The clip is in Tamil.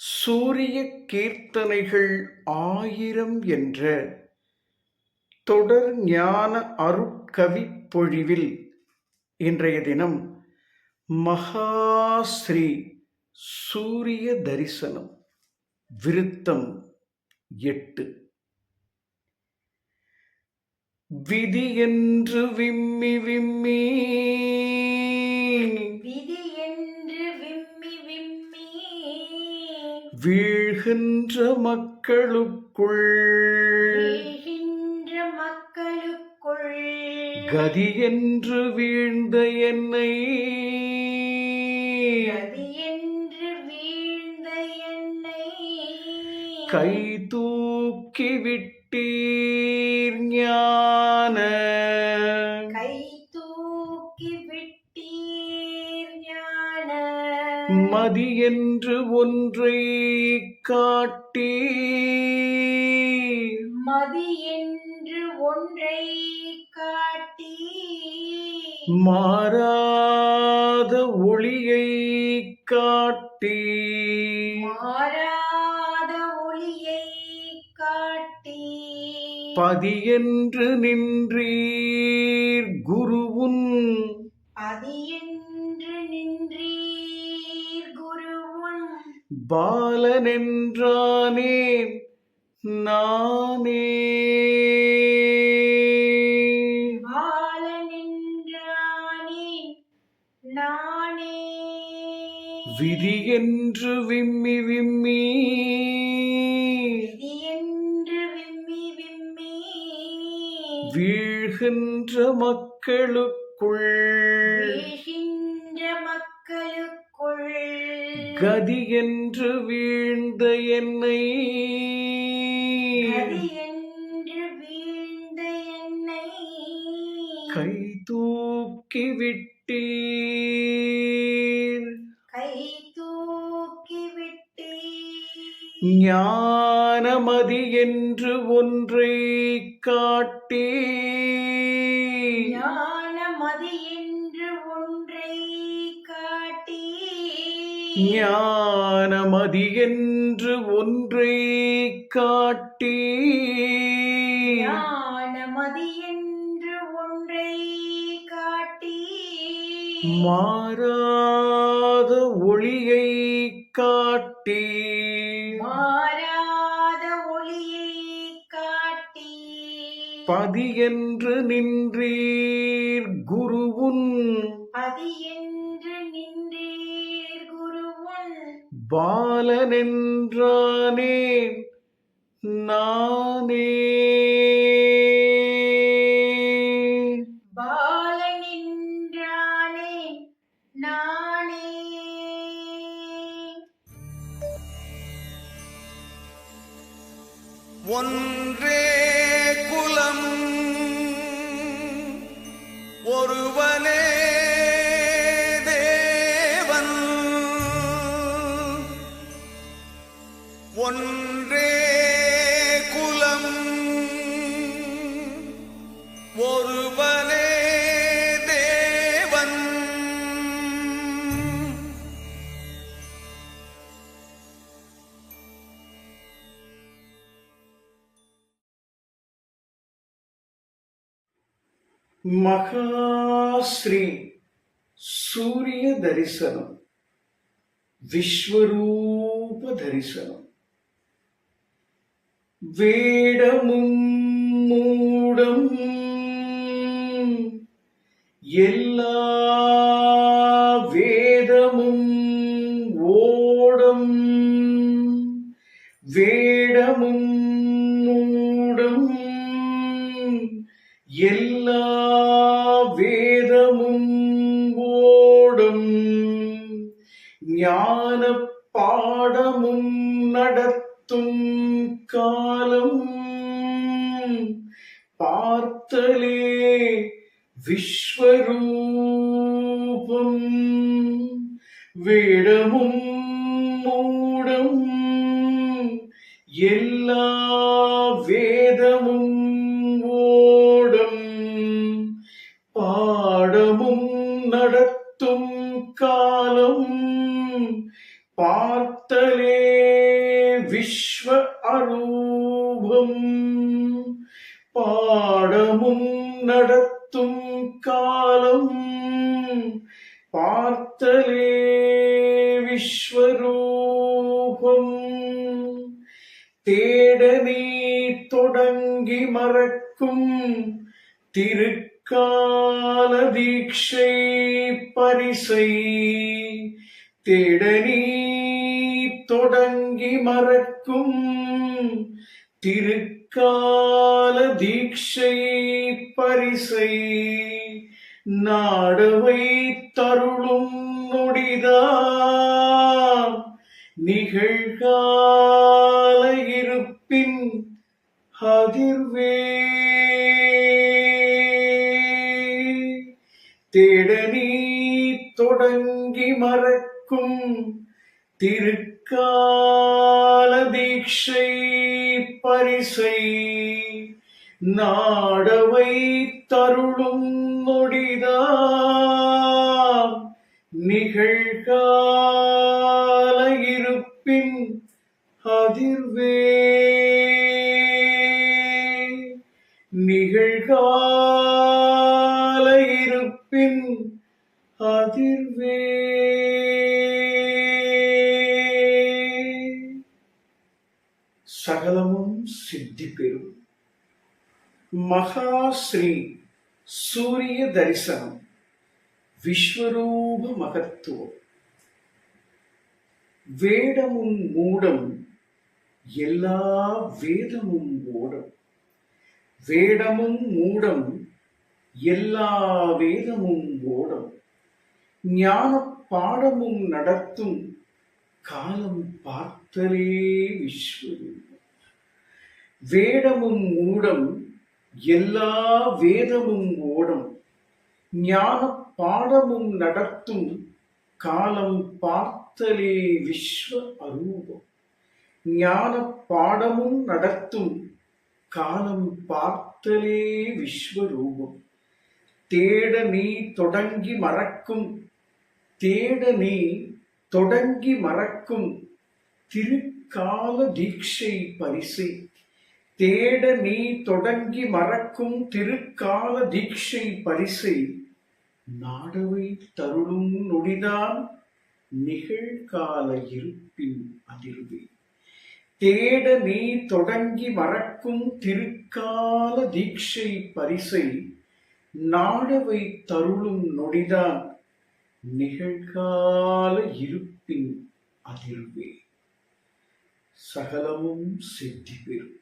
சூரிய கீர்த்தனைகள் ஆயிரம் என்ற தொடர் ஞான அருட்கவி பொழிவில் இன்றைய தினம் மகாஸ்ரீ சூரிய தரிசனம் விருத்தம் எட்டு. விதி என்று விம்மி விம்மி விதி வீழ்கின்ற மக்களுக்குள். வீழ்கின்ற மக்களுக்குள். கதி என்று வீழ்ந்த என்னை. கதி என்று வீழ்ந்த என்னை. கை தூக்கி விட்டீர் ஞான. கை தூக்கி விட்டீர் ஞான. மதி ஒன்றை காட்டி மதி என்று ஒன்றை காட்டி மாறாத ஒளியை காட்டி மாறாத ஒளியை காட்டி பதியென்று நின்றீர். பாலனென்றானேன் நானே. பாலனின்றானே நானே. விதியென்று விம்மி விம்மி. விதி என்று விம்மி விம்மி. வீழ்கின்ற மக்களுக்குள். கதி என்று வீழ்ந்த என்னை. கை தூக்கி விட்டீர். கை தூக்கி விட்டீ ஞானமதி என்று ஒன்றை காட்டி ஞானமதி என்று ஒன்றை காட்டி. ஞானமதி என்று ஒன்றை காட்டி. மாறாத ஒளியை காட்டி. மாறாத ஒளியை காட்டி. பதியென்று நின்றீர் குருவுன் அதி என்று நின்றீர் பாலனென்றானேன் நானே. பாலனின்றானே நானே. ஒன்றே ஒருவனே தேவன். மகாஸ்ரீ சூரிய தரிசனம் விஸ்வரூப தரிசனம். வேடமும் மூடம் எல்லா வேதமும் ஓடம் வேடமும் மூடம். எல்லா வேதமும் ஓடும் ஞான பாடமும் நடத்தும் காலம். பார்த்தலே விஸ்வரூபம். வேடமும் மூடம். எல்லா வேதமும் ஓடும். பாடமும் நடத்தும் காலம். பார்த்தலே விஸ்வ அரூபம். பாடமும் நடத்தும் காலம் பார்த்தலே விஸ்வரூபம். தேடனே தொடங்கி மறக்கும் திருக்கால தீட்சை பரிசை. தேடனே தொடங்கி மறக்கும் திரு திருக்கால தீட்சை பரிசை நாடவை தருளும் நொடிதான் நிகழ்கால இருப்பின் அதிர்வே. தேட தொடங்கி மறக்கும் திருக்கால தீட்சை நாடவை தருளும் நொடிதான் நிகழ்கால இருப்பின் அதிர்வே மகாஸ்ரீ சூரிய தரிசனம். விஸ்வரூப மகத்துவம். வேடமும் மூடம் எல்லா வேதமும் ஓடம் வேடமும் மூடம் எல்லா வேதமும் ஓடம் ஞான பாடமும் நடத்தும் காலம் பார்த்தலே விஸ்வரூபம். வேடமும் மூடம் எல்லா வேதமும் ஓடும். ஞான பாடமும் நடத்தும். காலம் பார்த்தலே விஸ்வ அரூபம். ஞான பாடமும் நடத்தும். காலம் பார்த்தலே விஸ்வரூபம் தேட நீ தொடங்கி மறக்கும். தேட நீ தொடங்கி மறக்கும். திருக்கால தீட்சை பரிசை தேட நீ தொடங்கி மறக்கும் திருக்கால தீட்சை பரிசை நாடவை தருளும் நொடிதான் நிகழ்கால இருப்பின் அதிர்வே. தேட நீ தொடங்கி மறக்கும் திருக்கால தீட்சை பரிசை நாடவை தருளும் நொடிதான் நிகழ்கால இருப்பின் அதிர்வே. சகலமும் சித்தி பெறும்